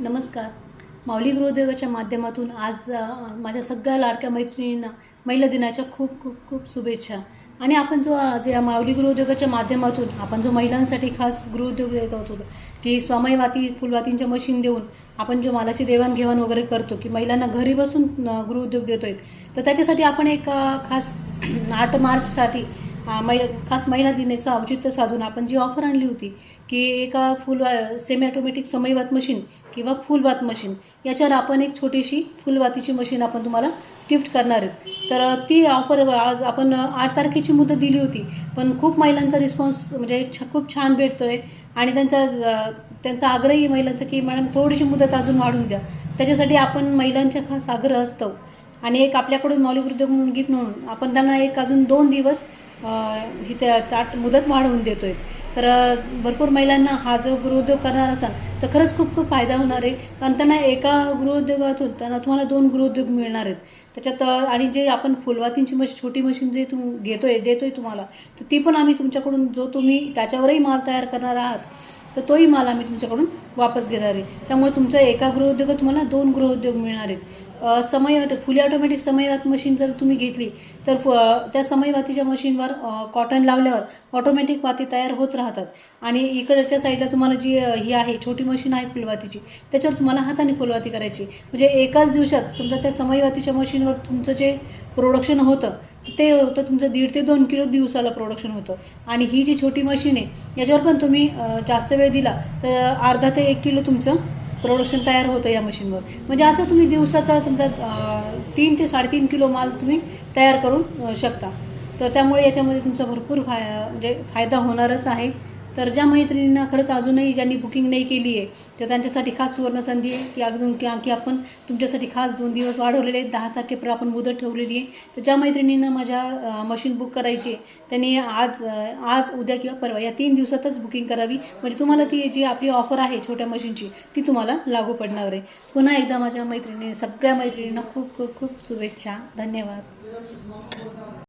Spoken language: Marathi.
नमस्कार. माऊली गृहोद्योगाच्या माध्यमातून आज माझ्या सगळ्या लाडक्या मैत्रिणींना महिला दिनाच्या खूप खूप खूप शुभेच्छा. आणि आपण जो आज या माऊली गृहोद्योगाच्या माध्यमातून आपण जो महिलांसाठी खास गृहोद्योग देत होतो की स्वामयवाती फुलवातींच्या मशीन देऊन आपण जो मालाची देवाणघेवाण वगैरे करतो की महिलांना घरी बसून गृहउद्योग देतो आहे तर त्याच्यासाठी आपण एक खास आठ मार्चसाठी महिला खास महिला दिनेचं औचित्य साधून आपण जी ऑफर आणली होती की एका फुल सेमी ऑटोमॅटिक समयवात मशीन किंवा फुलवात मशीन याच्यावर आपण एक छोटीशी फुलवातीची मशीन आपण तुम्हाला गिफ्ट करणार आहेत. तर ती ऑफर आज आपण आठ तारखेची मुदत दिली होती पण खूप महिलांचा रिस्पॉन्स म्हणजे छ खूप छान भेटतो आहे आणि त्यांचा त्यांचा आग्रही महिलांचा की मॅडम थोडीशी मुदत अजून वाढून द्या. त्याच्यासाठी आपण महिलांच्या खास आग्रह असतो. आणि एक आपल्याकडून मौलिक उद्योग म्हणून गिफ्ट म्हणून आपण त्यांना एक अजून दोन दिवस ही त्या ताट मुदत वाढवून देतो आहे तर भरपूर महिलांना हा जो गृहोद्योग करणार असाल तर खरंच खूप खूप फायदा होणार आहे. कारण त्यांना एका गृहोद्योगातून त्यांना तुम्हाला दोन गृहोद्योग मिळणार आहेत. त्याच्यात आणि जे आपण फुलवातींची मशीन छोटी मशीन जे तुम घेतो आहे देतो आहे तुम्हाला तर ती पण आम्ही तुमच्याकडून जो तुम्ही त्याच्यावरही माल तयार करणार आहात तर तोही माल आम्ही तुमच्याकडून वापस घेणार आहे. त्यामुळे तुमचा एका गृहोद्योगात तुम्हाला दोन गृहोद्योग मिळणार आहेत. समयवात फुली ऑटोमॅटिक समयवात मशीन जर तुम्ही घेतली तर फ त्या समयवातीच्या मशीनवर कॉटन लावल्यावर ऑटोमॅटिक वाती तयार होत राहतात. आणि इकडच्या साईडला तुम्हाला जी ही आहे छोटी मशीन आहे फुलवातीची त्याच्यावर तुम्हाला हाताने फुलवाती करायची. म्हणजे एकाच दिवसात समजा त्या समयवातीच्या मशीनवर तुमचं जे प्रोडक्शन होतं ते होतं तुमचं दीड ते दोन किलो दिवसाला प्रोडक्शन होतं. आणि ही जी छोटी मशीन आहे याच्यावर पण तुम्ही जास्त वेळ दिला तर अर्धा ते एक किलो तुमचं प्रोडक्शन तयार होतं या मशीनवर म्हणजे असं तुम्ही दिवसाचा समजा तीन ते साडेतीन किलो माल तुम्ही तयार करून शकता. तर त्यामुळे याच्यामध्ये तुमचा भरपूर फाय म्हणजे फायदा होणारच आहे. तर ज्या मैत्रिणींना खरंच अजूनही ज्यांनी बुकिंग नाही केली आहे तर त्यांच्यासाठी खास सुवर्णसंधी आहे की अजून की की आपण तुमच्यासाठी खास दोन दिवस वाढवलेले आहेत. दहा तारखेपर्यंत आपण मुदत ठेवलेली आहे. तर ज्या मैत्रिणींना माझ्या मशीन बुक करायची आहे त्यांनी आज आज उद्या किंवा परवा या तीन दिवसातच बुकिंग करावी. म्हणजे तुम्हाला ती जी आपली ऑफर आहे छोट्या मशीनची ती तुम्हाला लागू पडणार आहे. पुन्हा एकदा माझ्या मैत्रिणी सगळ्या मैत्रिणींना खूप खूप खूप शुभेच्छा. धन्यवाद.